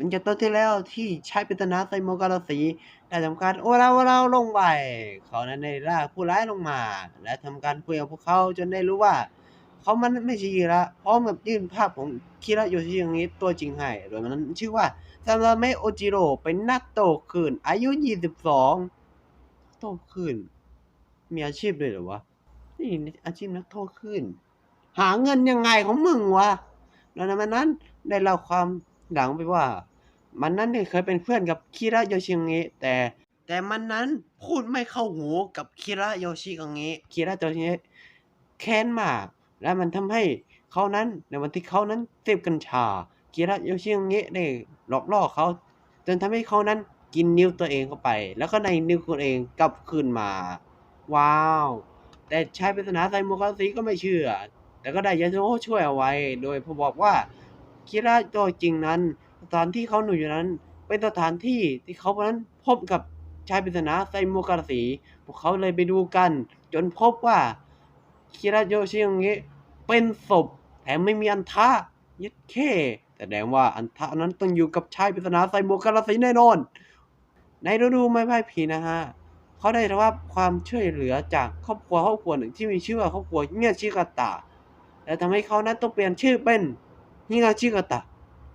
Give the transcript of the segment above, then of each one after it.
หลังจากตอนที่แล้วที่ใช้ปริศนาไซโมกาลสีได้ทำการโอลาโอลาลงไปเขานั้นได้ลากผู้ร้ายลงมา และทำการคุยกับพวกเขาจนได้รู้ว่า เขามันไม่ใช่ยีระพร้อมกับยื่นภาพของคิระโยชิอย่างนี้ตัวจริงให้โดยมันนั้นชื่อว่าซาราเมโอจิโร่เป็นนักโตขึ้นอายุ 22 โตขึ้น มีอาชีพด้วยเหรอวะนี่อาชีพนักโทษขึ้น หาเงินยังไงของมึงวะแล้วในวันนั้นได้เล่าความหลังไปว่า มันนั้นเนี่ยเคยเป็นเพื่อนกับคิระโยชิเงะแต่แต่มันนั้นพูดไม่เข้าหูกับคิระโยชิเงะคิระโยชิงะแค้นมาก และมันทำให้เขานั้นในวันที่เขานั้นเสพกัญชาคิระโยชิเงะได้หลอกล่อเขาจนทำให้เขานั้นกินนิ้วตัวเองเข้าไป แล้วก็ในนิ้วตัวเองกลับคืนมา ว้าว แต่ชายปริศนาไซโมกาซีก็ไม่เชื่อ แต่ก็ได้ยาโซช่วยเอาไว้ โดยพอบอกว่าคิระตัวจริงนั้น สถานที่เขาหนูอยู่นั้น เป็นสถานที่ที่เขานั้นพบกับชายปริศนาไซโมกาซีพวกเขาเลยไปดูกัน จนพบว่าคิระโยชิอย่างนี้เป็นศพแถมไม่มีอันทะยึดเค่แสดงว่าอันทะนั้นต้องอยู่กับชายปริศนาไซโมกาซีแน่นอน ในฤดูไม้ไพ่ผีนะฮะเขาได้รับความช่วยเหลือจากครอบครัวครอบครัวหนึ่งที่มีชื่อว่าครอบครัวเงียชิกาตะและทำให้เขานั้นต้องเปลี่ยนชื่อเป็นฮิงาชิกาตะ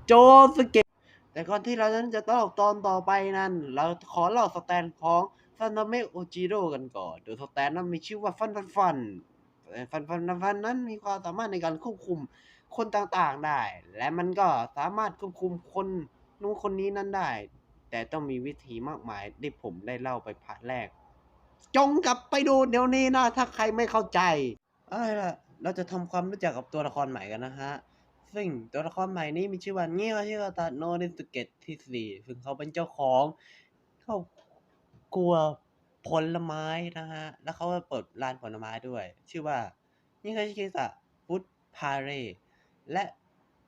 โจสเกะแต่ก่อนที่เรานั้นจะต้องตอนต่อไปนั้น เราขอเล่าสแตนของซันาเมโอจิโร่กันก่อน โดยสแตนนั้นมีชื่อว่าฟันฟันฟันฟันฟันฟันฟันนั้นมีความสามารถในการควบคุมคนต่างๆได้ และมันก็สามารถควบคุมคนนู้นคนนี้นั้นได้ แต่ต้องมีวิธีมากมายที่ผมได้เล่าไปพาร์ทแรก จงกลับไปดูเดี๋ยวนี้นะ ถ้าใครไม่เข้าใจ เอาล่ะ เราจะทำความรู้จักกับตัวละครใหม่กันนะฮะ ซึ่งตัวละครใหม่นี้มีชื่อว่าเงียวชิกาตะโนริสุเกะที่สี่ซึ่งเขาเป็นเจ้าของครอบครัวผลไม้นะฮะ แล้วเขาก็เปิดร้านผลไม้ด้วย ชื่อว่าเงียวชิกาตะฟุตพาเรและ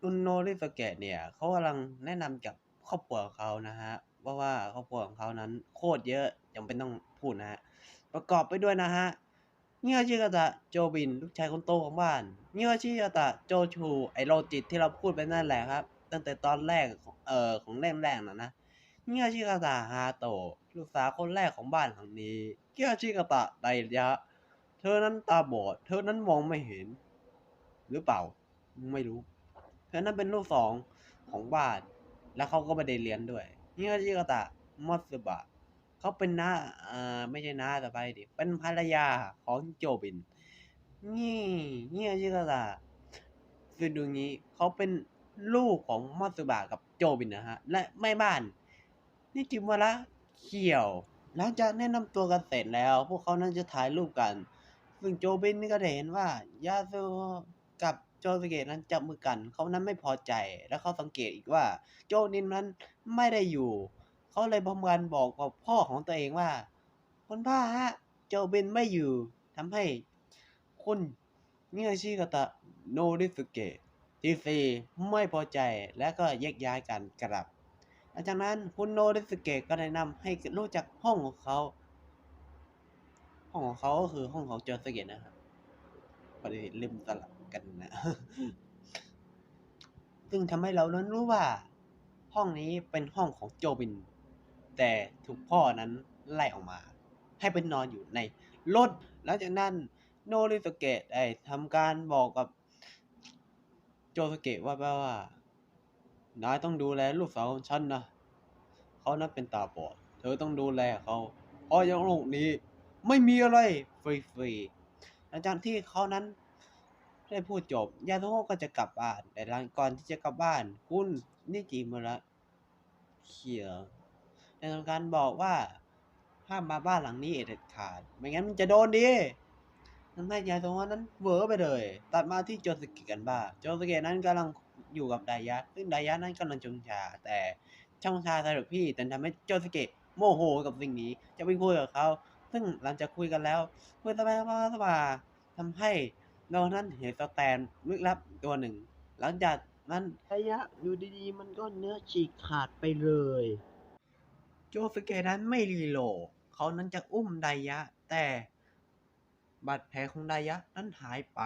อุนโนริสเกะเนี่ยเขากำลังแนะนำกับครอบครัวของเขานะฮะว่าว่าครอบครัวของเขานั้นโคตรเยอะยังเป็นต้องพูดนะฮะประกอบไปด้วยนะฮะ เงียวชิกาตะโจบิน ลูกชายคนโตของบ้าน เงียวชิกาตะโจชูไอโรจิตที่เราพูดไปนั่นแหละครับ ตั้งแต่ตอนแรกของเอ่อของเล่มแรกนะนะเงียวชิกาตะฮาโตะลูกสาวคนแรกของบ้านหลังนี้เงียวชิกาตะไดยะ เธอนั้นตาบอด เธอนั้นมองไม่เห็น หรือเปล่า ไม่รู้ เธอนั้นเป็นลูกสองของบ้าน แล้วเขาก็ไม่ได้เรียนด้วยเงียวชิกาตะมอสึบะ เขาเป็นน้าอ่าไม่ใช่น้าแต่ไปดิ เป็นภรรยาของโจบิน นี่เนี่ยชื่ออะไรคือดูงี้เขาเป็นลูกของมัตสึบะกับโจบินนะฮะ และแม่บ้าน นี่จิมวระเขียว หลังจากแนะนำตัวกันเสร็จแล้ว พวกเขานั้นจะถ่ายรูปกัน ซึ่งโจบินนี่ก็ได้เห็นว่ายาซูกับโจสเกะนั้นจับมือกัน เขานั้นไม่พอใจ และเขาสังเกตอีกว่า โจนินนั้นไม่ได้อยู่ เขาเลยพมกันบอกกับพ่อของตัวเองว่าคุณพ่อฮะโจเบนไม่อยู่ทำให้คุณมิยาชิกาตะโนริสุเกะทีซีไม่พอใจและก็แยกย้ายกันกลับหลังจากนั้นคุณโนริสุเกะก็แนะนำให้รู้จักห้องของเขาห้องของเขาก็คือห้องของโจสเกะนะครับพอดีลืมสลับกันนะซึ่งทำให้เรานั้นรู้ว่า ห้องนี้เป็นห้องของโจบิน แต่ถูกพ่อนั้นไล่ออกมา ให้เป็นนอนอยู่ในรถหลังจากนั้นโนริสเกะได้ทำการบอกกับโจสเกะว่าแปลว่านายต้องดูแลลูกสาวของฉันนะเขานั้นเป็นตาบอดเธอต้องดูแลเขาเพราะยังโลกนี้ ไม่มีอะไรฟรีๆหลังจากที่เขานั้นได้พูดจบยาโทโฮก็จะกลับบ้านแต่หลังก่อนที่จะกลับบ้าน คุณนิจิมุระเขียว ได้ทำการบอกว่าห้ามมาบ้านหลังนี้เด็ดขาด ไม่งั้นมันจะโดนดีทำให้ยาโทโฮนั้นเหวอไปเลย ตัดมาที่โจสกิกันบ้างโจสกินั้นกำลังอยู่กับไดยะ ซึ่งไดยะนั้นกำลังชงชา แต่ช่องชาสรุปพี่แต่ทำให้โจสกิโมโหกับสิ่งนี้ จะไปคุยกับเขา ซึ่งหลังจากคุยกันแล้วคุยสบายๆสบายทำให้เรานั้นเห็นสแตนลึกลับตัวหนึ่ง หลังจากนั้นระยะอยู่ดีๆมันก็เนื้อฉีกขาดไปเลย โจสเกนั้นไม่รีโหลดเขานั้นจะอุ้มไดยะ แต่บาดแผลของไดยะนั้นหายไป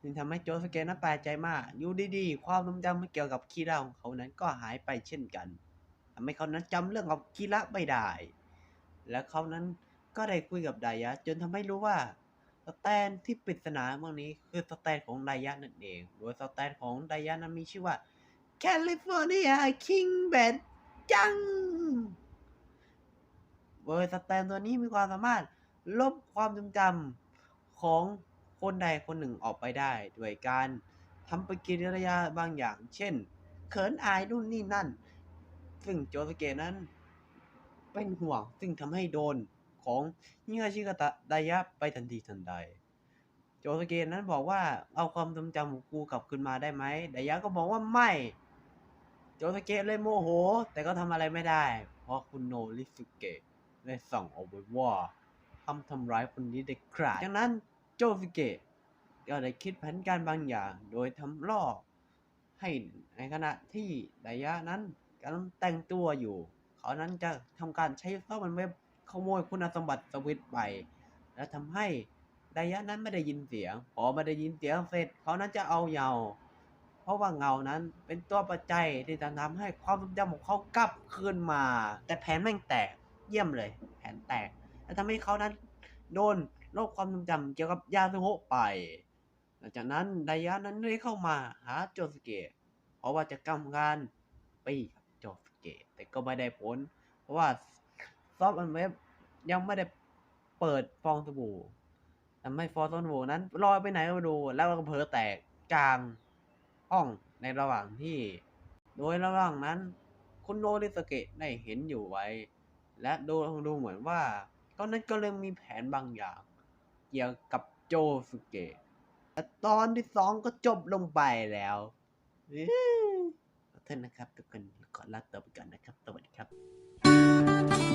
ซึ่งทำให้โจสเกนั้นแปลกใจมากอยู่ดีๆ ความทรงจำเกี่ยวกับคีระของเขานั้นก็หายไปเช่นกันทำให้เขานั้นจำเรื่องของคีระไม่ได้ และเขานั้นก็ได้คุยกับไดยะ จนทำให้รู้ว่าสแตนที่ปริศนาเมื่อนี้คือสแตนของไดยะนั่นเอง โดยสแตนของไดยะนั้นมีชื่อว่าแคลิฟอร์เนียคิงแบนจัง โดยสแตนตัวนี้มีความสามารถลบความทรงจำของคนใดคนหนึ่งออกไปได้ ด้วยการทำปฏิกิริยาบางอย่าง เช่น เขินอายนู่นนี่นั่น ซึ่งโจสเกนั้น เป็นห่วงซึ่งทำให้โดนของยิงาชิกะตะไดายะไปทันทีทันใด โจสเกนั้นบอกว่าเอาความทรงจำของกูกลับคืนมาได้ไหมไดายะก็บอกว่าไม่โจสเกะเลยโมโห แต่ก็ทำอะไรไม่ได้ เพราะคุณโนริสุเกะ ได้สั่งเอาไว้ว่าทำทำร้ายคนนี้ได้ขาดจากนั้นโจสเกะก็ได้คิดแผนการบางอย่าง โดยทำล่อให้ในขณะที่ไดยะนั้นกำลังแต่งตัวอยู่ เขานั้นจะทำการใช้ซอฟต์แวร์ขโมยคุณสมบัติสวิตไป และทำให้ไดยะนั้นไม่ได้ยินเสียง พอไม่ได้ยินเสียงเสร็จ เขานั้นจะเอาเงา เพราะว่าเงานั้นเป็นตัวปัจจัยที่จะทำให้ความทรงจำของเขากลับคืนมา แต่แผนแม่งแตก เยี่ยมเลย แผนแตก และทำให้เขานั้น โดนโรคความทรงจำเกี่ยวกับยาซึโฮไป หลังจากนั้นไดยะนั้นได้เข้ามาหาโจสเกะเพราะว่าจะกำการปีกับโจสเกะแต่ก็ไม่ได้ผล เพราะว่าซอฟต์แวร์ยังไม่ได้เปิดฟองสบู่ทำให้ฟองสบู่นั้นลอยไปไหนก็ไม่รู้แล้วก็เผลอแตกกลางห้องในระหว่างที่ โดยระหว่างนั้น คุณโนริสเกะได้เห็นอยู่ไว้ และดูดูเหมือนว่า ตอนนั้นก็เริ่มมีแผนบางอย่าง เกี่ยวกับโจสุเกะแต่ตอนที่สองก็จบลงไปแล้วเท่านะครับทุกคนขอลาตัวไปก่อนนะครับ สวัสดีครับ